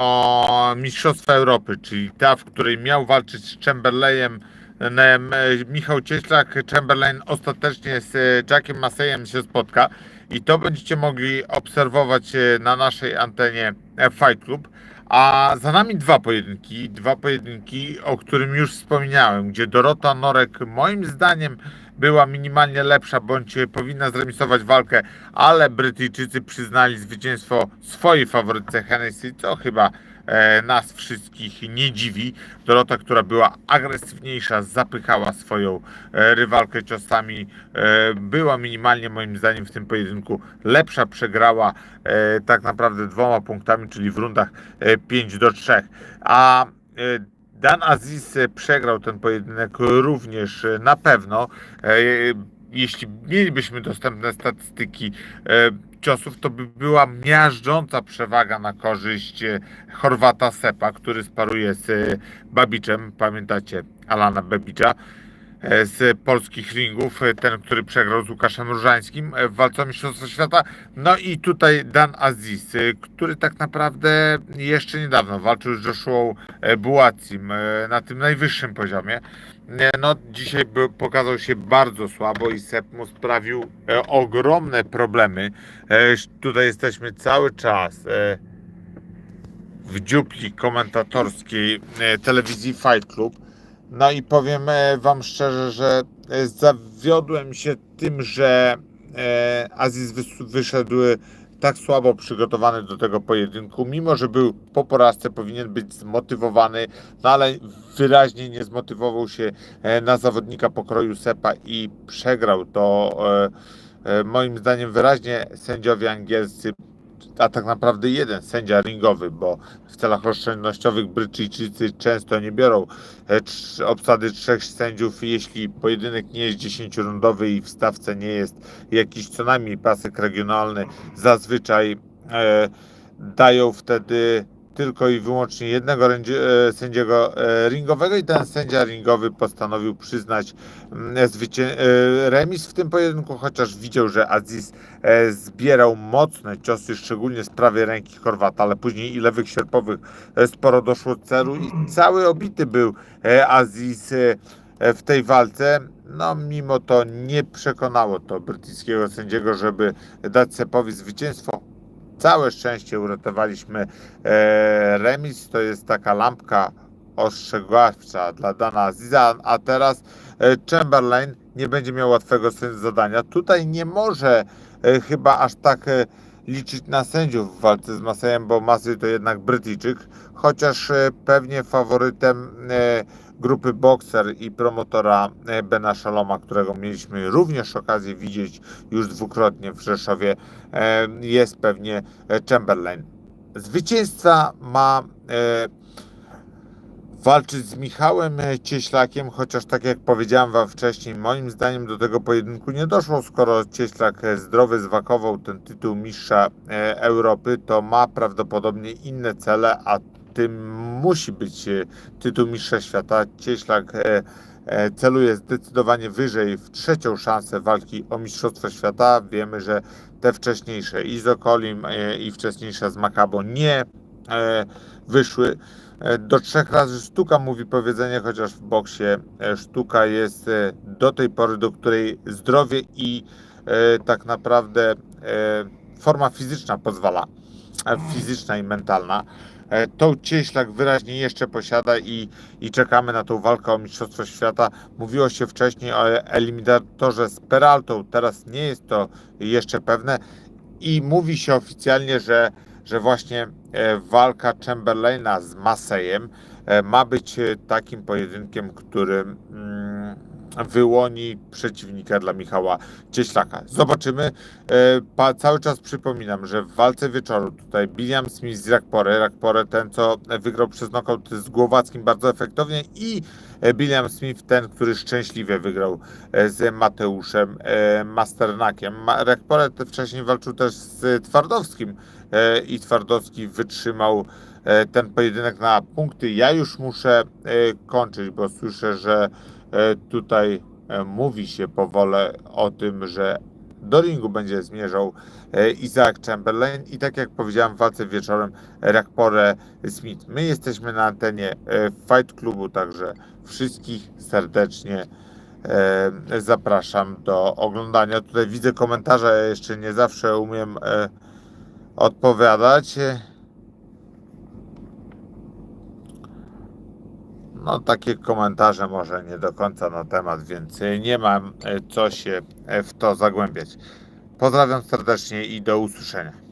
o Mistrzostwa Europy, czyli ta, w której miał walczyć z Chamberlainem em, Michał Cieślak. Chamberlain ostatecznie z Jackiem Masejem się spotka i to będziecie mogli obserwować e, na naszej antenie Fight Club. A za nami dwa pojedynki, dwa pojedynki, o którym już wspomniałem, gdzie Dorota Norek moim zdaniem była minimalnie lepsza, bądź powinna zremisować walkę, ale Brytyjczycy przyznali zwycięstwo swojej faworytce Hennessy, co chyba e, nas wszystkich nie dziwi. Dorota, która była agresywniejsza, zapychała swoją e, rywalkę ciosami, e, była minimalnie moim zdaniem w tym pojedynku lepsza, przegrała e, tak naprawdę dwoma punktami, czyli w rundach e, 5 do 3. A e, Dan Aziz e, przegrał ten pojedynek również e, na pewno. E, Jeśli mielibyśmy dostępne statystyki ciosów, to by była miażdżąca przewaga na korzyść Chorwata Sepa, który sparuje z Babiczem. Pamiętacie Alana Babicza z polskich ringów, e, ten, który przegrał z Łukaszem Różańskim e, w walce o Mistrzostwo Świata. No i tutaj Dan Aziz, e, który tak naprawdę jeszcze niedawno walczył z Joshua e, Bułacim e, na tym najwyższym poziomie. E, No, dzisiaj pokazał się bardzo słabo i Sep mu sprawił e, ogromne problemy. E, tutaj jesteśmy cały czas e, w dziupli komentatorskiej e, telewizji Fight Club. No i powiem e, Wam szczerze, że e, zawiodłem się tym, że e, Aziz wys- wyszedł tak słabo przygotowany do tego pojedynku, mimo że był po porażce, powinien być zmotywowany, no ale wyraźnie nie zmotywował się na zawodnika pokroju Sepa i przegrał to moim zdaniem wyraźnie sędziowie angielscy a tak naprawdę jeden sędzia ringowy, bo w celach oszczędnościowych Brytyjczycy często nie biorą e, obsady trzech sędziów, jeśli pojedynek nie jest 10-rundowy i w stawce nie jest jakiś co najmniej pasek regionalny, zazwyczaj e, dają wtedy tylko i wyłącznie jednego e, sędziego e, ringowego i ten sędzia ringowy postanowił przyznać mm, e, remis w tym pojedynku, chociaż widział, że Aziz zbierał mocne ciosy, szczególnie z prawej ręki Chorwata, ale później i lewych sierpowych sporo doszło do celu i cały obity był Aziz w tej walce. No, mimo to nie przekonało to brytyjskiego sędziego, żeby dać Sepowi zwycięstwo. Całe szczęście uratowaliśmy e, remis. To jest taka lampka ostrzegawcza dla Dana Aziza, a teraz e, Chamberlain nie będzie miał łatwego zadania. Tutaj nie może e, chyba aż tak liczyć na sędziów w walce z Masejem, bo Masej to jednak Brytyjczyk, chociaż e, pewnie faworytem e, grupy Boxer i promotora e, Bena Szaloma, którego mieliśmy również okazję widzieć już dwukrotnie w Rzeszowie, jest pewnie Chamberlain. Zwycięzca ma walczyć z Michałem e, Cieślakiem, chociaż tak jak powiedziałem Wam wcześniej, moim zdaniem do tego pojedynku nie doszło, skoro Cieślak e, zdrowy zwakował ten tytuł mistrza e, Europy, to ma prawdopodobnie inne cele, a tym musi być tytuł mistrza świata. Cieślak celuje zdecydowanie wyżej w trzecią szansę walki o mistrzostwo świata. Wiemy, że te wcześniejsze i z Okolim i wcześniejsze z Makabo nie wyszły. E, Do trzech razy sztuka mówi powiedzenie, chociaż w boksie e, sztuka jest e, do tej pory, do której zdrowie i tak naprawdę forma fizyczna pozwala, fizyczna i mentalna. Tą cieślak wyraźnie jeszcze posiada i, i czekamy na tą walkę o Mistrzostwo Świata. Mówiło się wcześniej o eliminatorze z Peraltą, teraz nie jest to jeszcze pewne i mówi się oficjalnie, że, że właśnie e, walka Chamberlaina z Masejem e, ma być e, takim pojedynkiem, który mm, wyłoni przeciwnika dla Michała Cieślaka. Zobaczymy. E, Pa, cały czas przypominam, że w walce wieczoru tutaj William Smith z Rakpore, Rakpore ten co wygrał przez knockout z Głowackim bardzo efektownie i e, William Smith ten, który szczęśliwie wygrał e, z Mateuszem Masternakiem. Ma- Rakpore wcześniej walczył też z Twardowskim i Twardowski wytrzymał ten pojedynek na punkty. Ja już muszę e, kończyć, bo słyszę, że e, tutaj e, mówi się powolę o tym, że do ringu będzie zmierzał e, Isaac Chamberlain i tak jak powiedziałem w walce wieczorem Rakpore Smith. My jesteśmy na antenie e, Fight Clubu, także wszystkich serdecznie e, zapraszam do oglądania. Tutaj widzę komentarze, jeszcze nie zawsze umiem e, odpowiadać. No, takie komentarze może nie do końca na temat, więc e, nie mam e, co się e, w to zagłębiać. Pozdrawiam serdecznie i do usłyszenia.